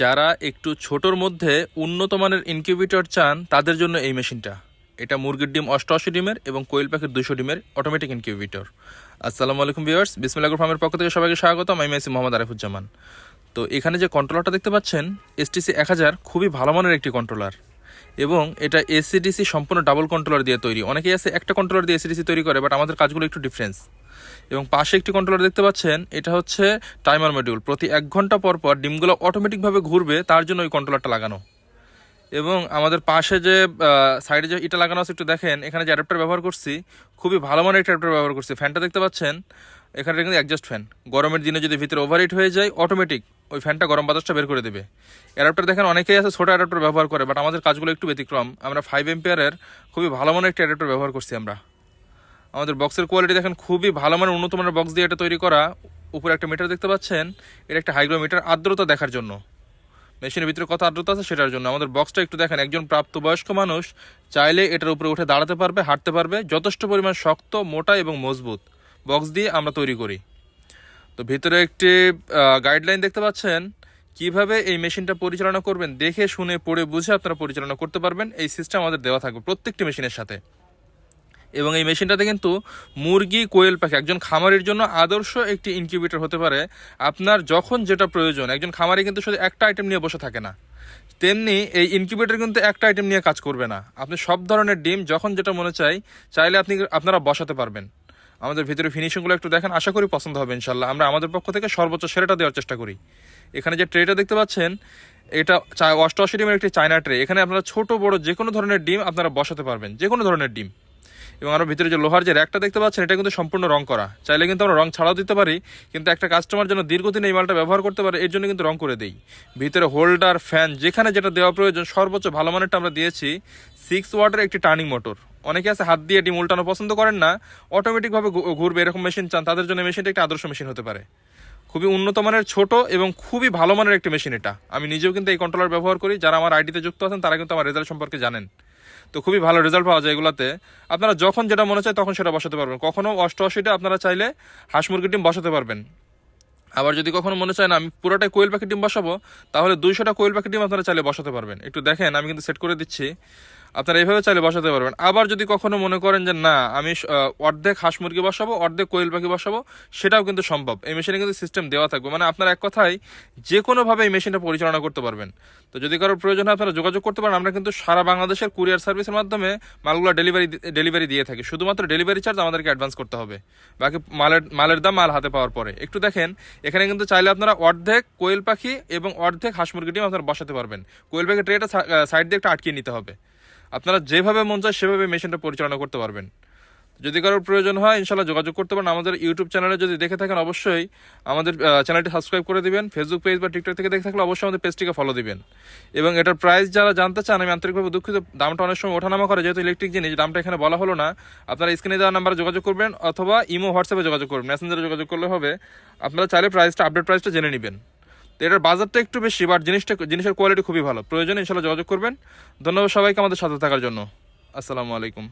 যারা একটু ছোটোর মধ্যে উন্নত মানের ইনকিউবেটর চান, তাদের জন্য এই মেশিনটা। এটা মুরগির ডিম অষ্টআশি ডিমের এবং কোয়েল পাখির দুশো ডিমের অটোমেটিক ইনকিউবেটর আসসালামু আলাইকুম ভিউয়ার্স বিসমিল্লাহ ফার্মের পক্ষ থেকে সবাইকে স্বাগত আমি মেসি মোহাম্মদ আরিফুজ্জামান। তো এখানে যে কন্ট্রোলারটা দেখতে পাচ্ছেন এসটিসি এক হাজার, খুবই ভালো মানের একটি কন্ট্রোলার এবং এটা এসিডিসি সম্পূর্ণ ডাবল কন্ট্রোলার দিয়ে তৈরি। অনেকেই আছে একটা কন্ট্রোলার দিয়ে এসিডিসি তৈরি করে বাট আমাদের কাজগুলো একটু ডিফারেন্স এবং পাশে একটি কন্ট্রোলার দেখতে পাচ্ছেন, এটা হচ্ছে টাইমার মডিউল প্রতি এক ঘণ্টা পর পর ডিমগুলো অটোমেটিকভাবে ঘুরবে, তার জন্য ওই কন্ট্রোলারটা লাগানো। এবং আমাদের পাশে যে সাইডে যে এটা লাগানো আছে, একটু দেখেন, এখানে যে অ্যাডাপ্টার ব্যবহার করছি, খুবই ভালো মানের একটা অ্যাডাপ্টার ব্যবহার করছি। ফ্যানটা দেখতে পাচ্ছেন, এখানে কিন্তু অ্যাডজাস্ট ফ্যান গরমের দিনে যদি ভিতরে ওভারহিট হয়ে যায় অটোমেটিক ওই ফ্যানটা গরম বাতাসটা বের করে দেবে। অ্যাডাপ্টার দেখেন অনেকেই আছে ছোটো অ্যাডাপ্টার ব্যবহার করে বাট আমাদের কাজগুলো একটু ব্যতিক্রম। আমরা ফাইভ এম্পিয়ারের খুবই ভালো মানের একটা অ্যাডাপ্টার ব্যবহার করছি আমরা। আমাদের বক্সের কোয়ালিটি দেখেন খুবই ভালো মানের উন্নত মানের বক্স দিয়ে এটা তৈরি করা। উপরে একটা মিটার দেখতে পাচ্ছেন এটা একটা হাইগ্রোমিটার আর্দ্রতা দেখার জন্য। মেশিনের ভিতরে কত আর্দ্রতা আছে সেটার জন্য। আমাদের বক্সটা একটু দেখেন, একজন প্রাপ্তবয়স্ক মানুষ চাইলে এটার উপরে উঠে দাঁড়াতে পারবে, হাঁটতে পারবে, যথেষ্ট পরিমাণ শক্ত, মোটা এবং মজবুত বক্স দিয়ে আমরা তৈরি করি। তো ভিতরে একটি গাইডলাইন দেখতে পাচ্ছেন। কীভাবে এই মেশিনটা পরিচালনা করবেন দেখে শুনে, পড়ে বুঝে আপনারা পরিচালনা করতে পারবেন। এই সিস্টেম আমাদের দেওয়া থাকবে প্রত্যেকটি মেশিনের সাথে। এবং এই মেশিনটাতে কিন্তু মুরগি, কোয়েল পাখি, একজন খামারের জন্য আদর্শ একটি ইনকিউবেটর হতে পারে। আপনার যখন যেটা প্রয়োজন, একজন খামারে কিন্তু শুধু একটা আইটেম নিয়ে বসে থাকে না। তেমনি এই ইনকিউবেটর কিন্তু একটা আইটেম নিয়ে কাজ করবে না। আপনি সব ধরনের ডিম যখন যেটা মনে চাই, চাইলে আপনি আপনারা বসাতে পারবেন। আমাদের ভিতরে ফিনিশিংগুলো একটু দেখেন, আশা করি পছন্দ হবে ইনশাল্লাহ আমরা আমাদের পক্ষ থেকে সর্বোচ্চ সেরাটা দেওয়ার চেষ্টা করি। এখানে যে ট্রেটা দেখতে পাচ্ছেন, এটা অষ্টআশি ডিমের একটি চায়না ট্রে এখানে আপনারা ছোট, বড় যে কোনো ধরনের ডিম আপনারা বসাতে পারবেন যে কোনো ধরনের ডিম। এবং আমরা ভিতরে যে লোহার যে র্যাকটা দেখতে পাচ্ছেন, এটা কিন্তু সম্পূর্ণ রং করা। চাইলে কিন্তু আমরা রং ছাড়াও দিতে পারি, কিন্তু একটা কাস্টমার যেন দীর্ঘদিন এই মালটা ব্যবহার করতে পারে, এর জন্য কিন্তু রং করে দেই। ভিতরে হোল্ডার ফ্যান যেখানে যেটা দেওয়া প্রয়োজন, সর্বোচ্চ ভালো মানেরটা আমরা দিয়েছি সিক্স ওয়াটের একটি টার্নিং মোটর অনেকে আছে হাত দিয়ে ডিম উল্টানো পছন্দ করেন না অটোমেটিকভাবে ঘুরবে, এরকম মেশিন চান, তাদের জন্য মেশিনটা একটা আদর্শ মেশিন হতে পারে। খুবই উন্নত মানের, ছোট এবং খুবই ভালো মানের একটি মেশিন এটা। আমি নিজেও কিন্তু এই কন্ট্রোলার ব্যবহার করি, যারা আমার আইডিতে যুক্ত আছেন, তারা কিন্তু আমার রেজাল্ট সম্পর্কে জানেন। তো খুবই ভালো রেজাল্ট পাওয়া যায় এগুলাতে। আপনারা যখন যেটা মনে চায় তখন সেটা বসাতে পারবেন। কখনো অষ্টআশিটা আপনারা চাইলে হাঁস মুরগির ডিম বসাতে পারবেন। আবার যদি কখনো মনে চায় না, আমি পুরোটাই কোয়েল পাখির ডিম বসাবো, তাহলে দুইশোটা কোয়েল পাখির ডিম আপনারা চাইলে বসাতে পারবেন। একটু দেখেন, আমি কিন্তু সেট করে দিচ্ছি। আপনারা এইভাবে চাইলে বসাতে পারবেন। আবার যদি কখনো মনে করেন যে, না, আমি অর্ধেক হাঁস মুরগি বসাবো, অর্ধেক কোয়েল পাখি বসাবো, সেটাও কিন্তু সম্ভব। এই মেশিনে কিন্তু সিস্টেম দেওয়া থাকবে। মানে আপনার এক কথায় যে কোনোভাবে এই মেশিনটা পরিচালনা করতে পারবেন। তো যদি কারোর প্রয়োজন হয়, আপনারা যোগাযোগ করতে পারেন। আমরা কিন্তু সারা বাংলাদেশের কুরিয়ার সার্ভিসের মাধ্যমে মালগুলো ডেলিভারি ডেলিভারি দিয়ে থাকি। শুধুমাত্র ডেলিভারি চার্জ আমাদেরকে অ্যাডভান্স করতে হবে। বাকি মালের মালের দাম মাল হাতে পাওয়ার পরে। একটু দেখেন, এখানে কিন্তু চাইলে আপনারা অর্ধেক কোয়েল পাখি এবং অর্ধেক হাঁস মুরগি ডিম আপনারা বসাতে পারবেন। কোয়েল পাখি ট্রেটা সাইড দিয়ে একটা আটকিয়ে নিতে হবে। আপনারা যেভাবে মন চায় সেভাবে মেশিনটা পরিচালনা করতে পারবেন। যদি কারোর প্রয়োজন হয় ইনশাল্লাহ যোগাযোগ করতে পারেন। আমাদের ইউটিউব চ্যানেলে যদি দেখে থাকেন, অবশ্যই আমাদের চ্যানেলটি সাবস্ক্রাইব করে দিবেন। ফেসবুক পেজ বা টিকটক থেকে দেখে থাকলে অবশ্যই আমাদের পেজটিকে ফলো দিবেন। এবং এটার প্রাইস যারা জানতে চান, আমি আন্তরিকভাবে দুঃখিত। দামটা অনেক সময় ওঠানামা করে, যেহেতু ইলেকট্রিক জিনিস, দামটা এখানে বলা হলো না। আপনারা স্ক্রিনে দেওয়া নাম্বারে যোগাযোগ করবেন, অথবা ইমো হোয়াটসঅ্যাপে যোগাযোগ করবেন। মেসেঞ্জারে যোগাযোগ করলে হবে। আপনারা চাইলে প্রাইসটা আপডেট প্রাইসটা জেনে নেবেন। তো এটার বাজারটা একটু বেশি বাট জিনিসটা, জিনিসের কোয়ালিটি খুবই ভালো। প্রয়োজনে ইনশাল্লাহ যোগাযোগ করবেন। ধন্যবাদ সবাইকে আমাদের সাথে থাকার জন্য। আসসালামু আলাইকুম।